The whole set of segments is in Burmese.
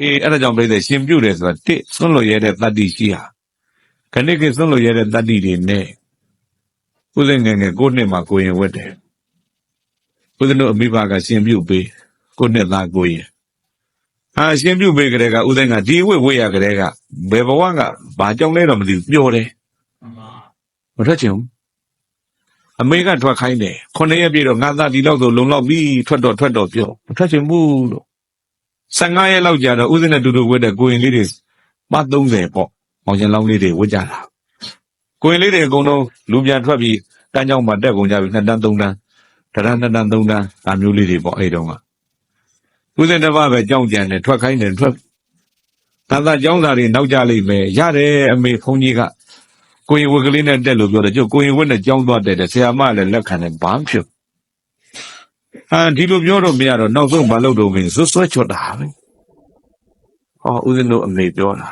အေးအဲ့ဒါကြောင့်ပြိဿရှင်ပြုတ်တယ်ဆိုတာတစ်စွန့်လို့ရတဲ့တတ္တိရှိဟာခဏကစွန့်လို့ရတဲ့တတ္တိတွေနဲ့ဥစဉ်ငယ်ငယ်ကိုနှစ်မှာကိုရင်ဝတ်တယ်ဥစဉ်တို့အမိဘကရှင်ပြုတ်ပေးကိုနှစ်သားကိုရင်ဟာရှင်ပြုတ်ပေးကြတဲ့ကဥစဉ်ကဒီဝတ်ဝတ်ရကြတဲ့ကဘယ်ဘဝကဘာကြောင့်လဲတော့မသိဘူးပျော်တယ်မထွက်ချင်ဘူးအမေကထွက်ခိုင်းတယ်ခုနှစ်ရက်ပြည့်တော့ငါသားဒီလောက်ဆိုလုံလောက်ပြီထွက်တော့ထွက်တော့ပြောမထွက်ချင်ဘူးလို့ 15ရက်လောက်ကြာတော့ဥစဉ်နဲ့တူတူဝတ်တဲ့ကိုရင်လေးတွေပတ်30ပေါ့မောင်ရှင်လောင်းလေးတွေဝတ်ကြတာကိုရင်လေးတွေအကုန်လုံးလူပြန်ထွက်ပြီးတန်းကြောင်းမှာတက်ကုန်ကြပြီနှစ်တန်းသုံးတန်းတရန်းနှစ်တန်းသုံးတန်းဒါမျိုးလေးတွေပေါ့အဲ့တုန်းကဥစဉ်တစ်ပါးပဲကြောင်းကြံတယ်ထွက်ခိုင်းတယ်ထွက်သာသာကြောင်းသားတွေနောက်ကြလိမ့်မယ်ရတယ်အမေဖုန်းကြီးကကိုရင်ဝတ်ကလေးနဲ့တက်လို့ပြောတယ်ကျုပ်ကိုရင်ဝတ်နဲ့ကြောင်းသွားတက်တယ်ဆရာမလည်းလက်ခံတယ်ဘာမှဖြစ် အာဒီလိုပြောတော့မရတော့နောက်ဆုံးမလုပ်တော့မင်းဆွဆွဲချွတ်တာပဲဟောဦးဇင်းတို့အမေပြောတာ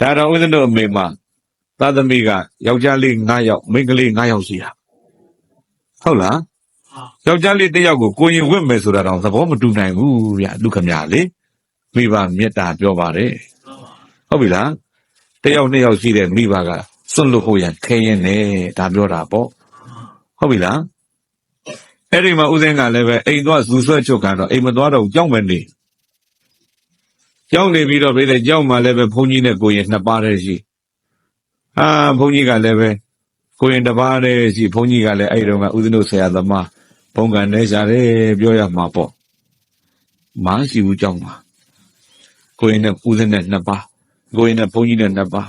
ဒါတော့ဦးဇင်းတို့အမေမှာသာသမီကယောက်ျားလေး9ယောက်မိန်းကလေး9ယောက်ရှိတာဟုတ်လားယောက်ျားလေးတစ်ယောက်ကိုကိုရင်ဝင့်မယ်ဆိုတာတော့သဘောမတူနိုင်ဘူးဗျလူခမရလေမိဘမေတ္တာပြောပါတယ်ဟုတ်ပြီလားတစ်ယောက်နှစ်ယောက်ရှိတဲ့မိဘကစွန့်လို့ဖို့ရန်ခဲရင်နဲ့ဒါပြောတာပေါ့ဟုတ်ပြီလား အဲ့ဒီမှာဦးဇင်းကလည်းပဲအိမ်သွားဇူဆွဲချုပ်ခံတော့အိမ်မသွားတော့ဘူးကြောက်မယ်နေကြောက်နေပြီးတော့ပြတဲ့ကြောက်မှလည်းပဲဘုန်းကြီးနဲ့ကိုရင်နှစ်ပါးတည်းရှိအာဘုန်းကြီးကလည်းပဲကိုရင်တစ်ပါးတည်းရှိဘုန်းကြီးကလည်းအဲ့ဒီတော့ကဥဒ္ဒနုဆရာသမားဘုံကန်နေရှာတယ်ပြောရမှာပေါ့မရှိဘူးကြောက်မှာကိုရင်နဲ့ဥဒ္ဒနဲ့နှစ်ပါးကိုရင်နဲ့ဘုန်းကြီးနဲ့နှစ်ပါး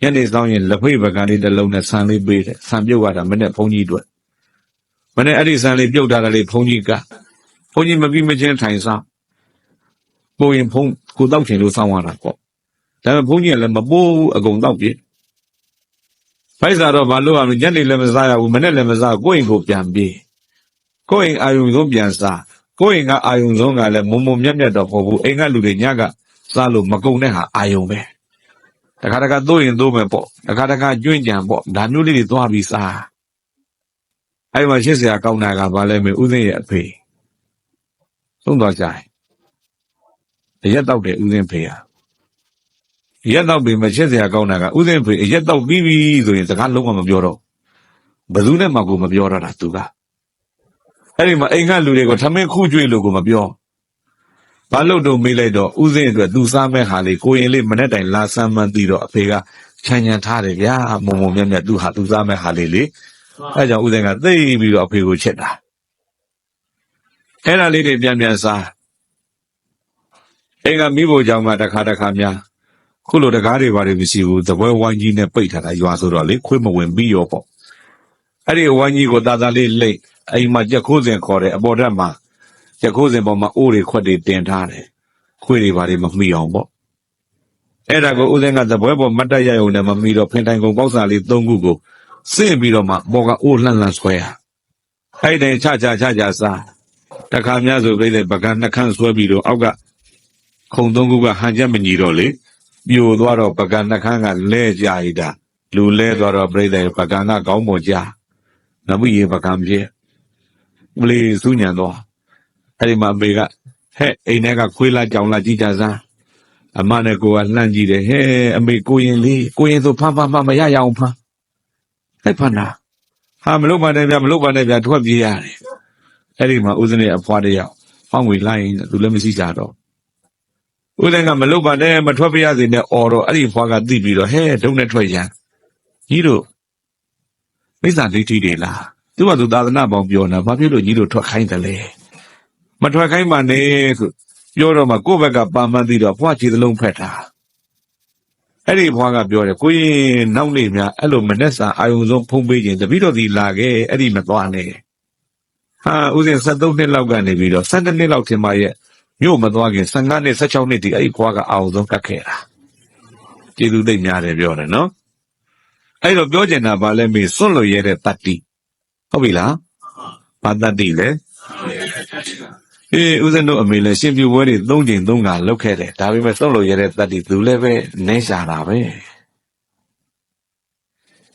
ညနေဆောင်ရင်လက်ဖိတ်ပကံလေးတစ်လုံးနဲ့ဆန်လေးပေးတယ်ဆန်ပြုတ်ရတာမနဲ့ဘုန်းကြီးတို့ မနဲ့အဲ့ဒီဆန်လေးပြုတ်ထားတာလေးဘုန်းကြီးကဘုန်းကြီးမပြီးမချင်းထိုင်စားကိုရင်ဖုံးကိုတောက်ချင်လို့စောင်းရတာပေါ့ဒါပေမဲ့ဘုန်းကြီးကလည်းမပိုးဘူးအကုန်တောက်ပြစ်ဖိုက်စားတော့ဘာလို့ရမလဲညနေလည်းမစားရဘူးမနေ့လည်းမစားကိုယ့်အိမ်ကိုပြန်ပြေးကိုယ့်အိမ်အာယုံဆုံးပြန်စားကိုယ့်အိမ်ကအာယုံဆုံးကလည်းမုံမုံမြတ်မြတ်တော့မဟုတ်ဘူးအိမ်ကလူတွေညကစားလို့မကုန်တဲ့ဟာအာယုံပဲတခါတခါသို့ရင်သို့မယ်ပေါ့တခါတခါကျွင့်ကြံပေါ့ဒါမျိုးလေးတွေသွားပြီးစား အဲ့မှာရှင်းစရာကောင်းတာကဘာလဲမေဥသိရဲ့အဖေသုံးသွားကြတယ်အရက်တော့တယ်ဥစဉ်ဖေဟာရက်တော့ပြီမချစ်စရာကောင်းတာကဥစဉ်ဖေအရက်တော့ပြီးပြီဆိုရင်စကားလုံးဝမပြောတော့ဘယ်သူနဲ့မှကိုမပြောတော့တာသူကအဲ့ဒီမှာအိမ်ကလူတွေကိုထမင်းခုကျွေးလို့ကိုမပြောဘာလို့တော့မေးလိုက်တော့ဥစဉ်အတွက်သူစားမဲ့ဟာလေးကိုရင်လေးမနဲ့တိုင်လာဆမ်းမှန်းပြီးတော့အဖေကချမ်းချမ်းထားတယ်ဗျာမုံမုံမြတ်မြတ်သူဟာသူစားမဲ့ဟာလေးလေ အဲကြောင့်ဥစဉ်ကသိပြီးတော့အဖေကိုချစ်တာအဲ့ဒါလေးတွေပြန်ပြန်စားအိမ်ကမိဖို့ကြောင့်ကတစ်ခါတစ်ခါများခုလိုတကားတွေဘာတွေမရှိဘူးသပွဲဝိုင်းကြီးနဲ့ပိတ်ထားတာရွာဆိုတော့လေခွေးမဝင်ပြီးရောပေါ့အဲ့ဒီဝိုင်းကြီးကိုတာတာလေးလိတ်အိမ်မှာကြက်ခိုးစင်ခေါ်တယ်အပေါ်ထက်မှာကြက်ခိုးစင်ပေါ်မှာအိုးတွေခွက်တွေတင်ထားတယ်ခွေးတွေဘာတွေမမိအောင်ပေါ့အဲ့ဒါကိုဦးစင်းကသပွဲပေါ်မတ်တက်ရရုံနဲ့မမိတော့ဖင်တိုင်ကုန်ပေါက်စာလေး၃ခုကို စင့်ပြီးတော့မှပေါ်ကအိုးလှန့်လှန့်ဆွဲရအဲ့ဒီတိုင်ချချချချစားတခါများဆိုပြိတဲ့ပကံနှခမ်းဆွဲပြီးတော့အောက်ကခုံသုံးခုကဟန်ချက်မညီတော့လေပြိုသွားတော့ပကံနှခမ်းကလဲကြရတာလူလဲသွားတော့ပြိတ္တပကံကကောင်းပေါ်ကြနမရေပကံပြေမလီစုညံသွားအဲ့ဒီမှာအမေကဟဲ့အိမ်ထဲကခွေးလာကြောင်လာကြည့်ကြစမ်းအမနဲ့ကိုကလှမ်းကြည့်တယ်ဟဲ့အမေကိုရင်လေးကိုရင်ဆိုဖမ်းဖမ်းဖမ်းမရရအောင်ဖမ်း ဟဲ့ဖမ်းတာဟာမလုပ်ပါနဲ့ဗျမလုပ်ပါနဲ့ဗျထွက်ပြေးရတယ်အဲ့ဒီမှာဦးစင်းရဲ့အဖွားတယောက်ဖောင်းဝေလိုက်ရင်သူလည်းမရှိကြတော့ဦးတဲ့ကမလုတ်ပါနဲ့မထွက်ပြရစေနဲ့အော်တော့အဲ့ဒီဖွားကသိပြီးတော့ဟဲဒုံနဲ့ထွက်ရန်ကြီးတို့မိစ္ဆာဒိဋ္ဌိတွေလားသူကသူသာသနာပေါင်းပြောနေတာဘာဖြစ်လို့ကြီးတို့ထွက်ခိုင်းတယ်လဲမထွက်ခိုင်းပါနဲ့ဆိုပြောတော့မှကိုယ့်ဘက်ကပါမှန်းသိတော့ဖွားခြေသလုံးဖက်တာ အဲ့ဒီဖွားကပြောတယ်ကိုရင်နောက်နေများအဲ့လိုမနဲ့စာအာယုံဆုံးဖုံးပေးခြင်းတပည့်တော်ဒီလာခဲ့အဲ့ဒီမသွားနဲ့ဟာဦးစင်73နှစ်လောက်ကနေပြီးတော့12နှစ်လောက်ထင်ပါရဲ့မြို့မသွားခင်15နှစ်16နှစ်ဒီအဲ့ဒီခွားကအာအောင်ဆုံးကတ်ခဲ့တာကျေးဇူးသိပ်များတယ်ပြောတယ်နော်အဲ့တော့ပြောချင်တာဗာလဲမေစွန့်လို့ရတဲ့တတ္တိဟုတ်ပြီလားဘာတတ္တိလဲ အေးဦးဇင်းတို့အမေလည်းရှင်ပြပွဲတွေ၃ချိန်၃ခါလုပ်ခဲ့တယ်ဒါပေမဲ့စွန့်လို့ရတဲ့တတ္တိသူလည်းပဲနင်းရှာတာပဲ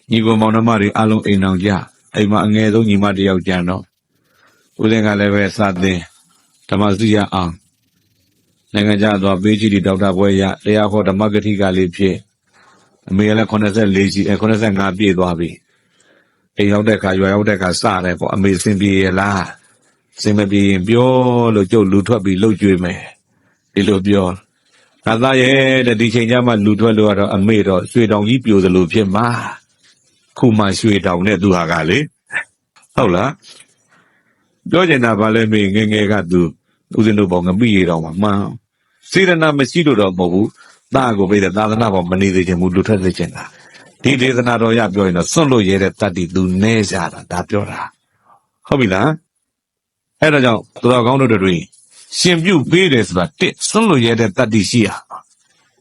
ညီကောင်မောင်နှမတွေအလုံးအိမ်အောင်ကြအိမ်မှာအငယ်ဆုံးညီမတစ်ယောက်ကြံတော့ဦးဇင်းကလည်းပဲစသင်ဓမ္မစရိယအောင်နိုင်ငံခြားသွားပေးချီဒီဒေါက်တာဘွဲရတရားဟောဓမ္မဂတိကလေးဖြစ်အမေကလည်း84ရှိအဲ85ပြည့်သွားပြီအိမ်ရောက်တဲ့အခါရွာရောက်တဲ့အခါစတယ်ပေါ့အမေစင်ပြေရလား စင်မပြေရင်ပြောလို့ကြုတ်လူထွက်ပြီးလှုပ်ကြွေးမယ်ဒီလိုပြောငါသားရဲ့တဲ့ဒီချိန်ကျမှလူထွက်လို့ကတော့အမေတော့ရွှေတောင်ကြီးပြိုသလိုဖြစ်မှာခုမှရွှေတောင်နဲ့သူဟာကလေဟုတ်လားပြောချင်တာဗာလဲမေငယ်ငယ်ကသူဦးဇင်းတို့ဘောငပိရတော်မှာမှန်စေရနာမရှိလို့တော့မဟုတ်ဘူးသားကိုပြတဲ့သာသနာပေါ်မနေသေးချင်ဘူးလူထွက်စေချင်တာဒီဒေသနာတော်ရပြောရင်တော့စွန့်လို့ရတဲ့တတ္တိသူနေကြတာဒါပြောတာဟုတ်ပြီလား အဲ့ဒါကြောင့်သူတော်ကောင်းတို့တွေရှင်ပြုတ်ပေးတယ်ဆိုတာတစ်စွန့်လို့ရတဲ့တတ္တိရှိရ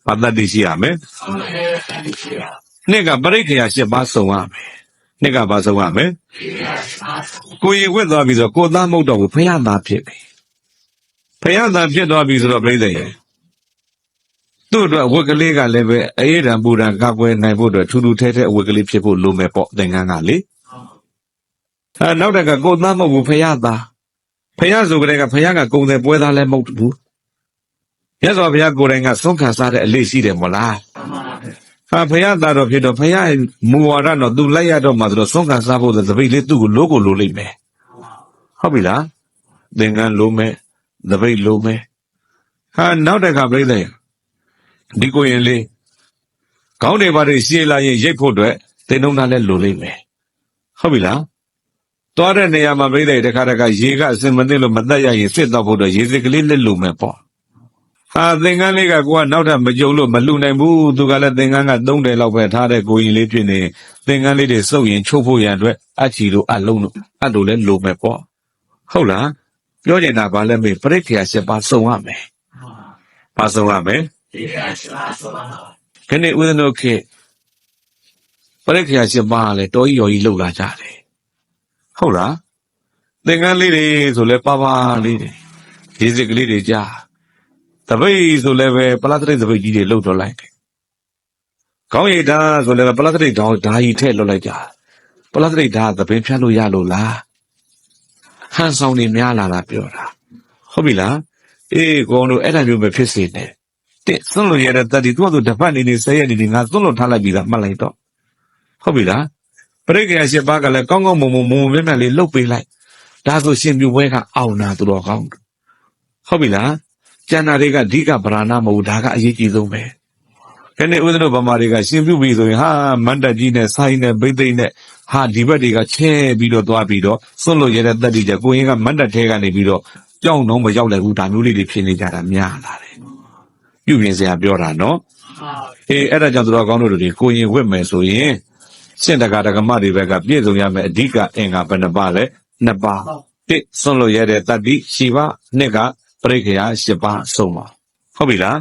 ဘာတတ္တိရှိရမလဲနှစ်ကပရိက္ခယာ၈ပါးစုံရမယ်နှစ်ကပါစုံရမယ်ကိုရင်ဝက်သွားပြီဆိုတော့ကိုသားမဟုတ်တော့ဘူးဖယားသားဖြစ်ပြီဖယားသားဖြစ်သွားပြီဆိုတော့ပြိဿရဲ့သူ့အတွက်ဝက်ကလေးကလည်းပဲအေးရန်ပူရန်ကကွယ်နိုင်ဖို့အတွက်ထူးထူးထဲထဲအဝက်ကလေးဖြစ်ဖို့လိုမယ်ပေါ့သင်္ကန်းကလေအဲနောက်တက်ကကိုသားမဟုတ်ဘူးဖယားသား ဖယားဆိုကြတဲ့ကဖယားကကုံတယ်ပွဲသားလည်းမဟုတ်ဘူးရသော်ဘုရားကိုယ်တိုင်ကဆုံးခံစားတဲ့အလေးရှိတယ်မို့လားဟာဖယားသားတော့ဖြစ်တော့ဖယားမူဝါဒတော့သူလိုက်ရတော့မှဆိုတော့ဆုံးခံစားဖို့ဆိုသပိတ်လေးသူ့ကိုလိုးကိုလိုလိမ့်မယ်ဟုတ်ပြီလားသင်္ကန်းလုံးမဲ့သပိတ်လုံးမဲ့ဟာနောက်တစ်ခါပြိဿရဲ့ဒီကိုရင်လေးခေါင်းတွေပါတွေရှည်လာရင်ရိတ်ဖို့အတွက်သင်္နှုံးသားလည်းလိုလိမ့်မယ်ဟုတ်ပြီလား သွားတဲ့နေရာမှာပြိဿရဲ့တစ်ခါတစ်ခါရေကအစင်မသိလို့မတက်ရရင်စစ်တော့ဖို့အတွက်ရေစစ်ကလေးလက်လိုမယ်ပေါ့ဟာသင်္ကန်းလေးကကိုကနောက်ထပ်မကြုံလို့မလှူနိုင်ဘူးသူကလည်းသင်္ကန်းက3တယ်လောက်ပဲထားတဲ့ကိုရင်လေးဖြစ်နေသင်္ကန်းလေးတွေစုပ်ရင်ချုပ်ဖို့ရန်အတွက်အချီလို့အလုံးလို့အဲ့လိုလဲလိုမယ်ပေါ့ဟုတ်လားပြောချင်တာဗာလဲမေးပရိက္ခယာ၈ပါးစုံရမယ်။ပါစုံရမယ်။ခဏဦးဇင်းတို့ခေတ်ပရိက္ခယာ၈ပါးကလည်းတော်ကြီးရော်ကြီးလှုပ်လာကြတယ်။ ဟုတ်လားသင်္ကန်းလေးတွေဆိုလဲပါပါလေးတွေရေစစ်ကလေးတွေကြာတပိတ်ဆိုလဲပဲပလတ်စတစ်တပိတ်ကြီးတွေလှုပ်တော့လိုက်တယ်။ကောင်းရည်ဓာတ်ဆိုလဲပဲပလတ်စတစ်ဓာတ်ဓာကြီးထည့်လှုပ်လိုက်ကြ။ပလတ်စတစ်ဓာတ်သပင်ဖြတ်လို့ရလို့လား။ဟန်ဆောင်နေများလာတာပြောတာဟုတ်ပြီလားအေးကောင်းတို့အဲ့ဒါမျိုးပဲဖြစ်စေတယ်တဲ့သွန့်လို့ရတဲ့တတိသူကသူတပတ်နေနေဆဲရနေနေငါသွန့်လို့ထားလိုက်ပြီလားမှတ်လိုက်တော့ဟုတ်ပြီလား ပရိက္ခယာ၈ပါးကလည်းကောင်းကောင်းမုံမုံမုံမြတ်မြတ်လေးလှုပ်ပေးလိုက်ဒါဆိုရှင်ပြပွဲကအောင်နာသူတော်ကောင်းဟုတ်ပြီလားကျန်တာတွေကအဓိကဗราဏမဟုတ်ဘူးဒါကအရေးကြီးဆုံးပဲခဏဦးဇင်းတို့ဗမာတွေကရှင်ပြုပြီဆိုရင်ဟာမန္တကြီးနဲ့ဆိုင်းနဲ့ဘိသိက်နဲ့ဟာဒီဘက်တွေကချဲပြီးတော့သွားပြီးတော့စွန့်လို့ရတဲ့တက်တိကြကိုရင်ကမန္တထဲကနေပြီးတော့ကြောင်းတော့မရောက်လိုက်ဘူးဒါမျိုးလေးတွေဖြစ်နေကြတာများလာတယ်ပြုပြင်စရာပြောတာနော်အေးအဲ့ဒါကြောင့်သူတော်ကောင်းတို့တွေကိုရင်ဝတ်မယ်ဆိုရင် စင်တကာတကမတွေဘက်ကပြည့်စုံရမယ်အဓိကအင်္ဂါဘယ်နှပါလဲနှစ်ပါတစ်စွန့်လို့ရတဲ့တတ္တိရှိပါနှစ်ကပရိက္ခယာ၈ပါးဆုံးပါဟုတ်ပြီလား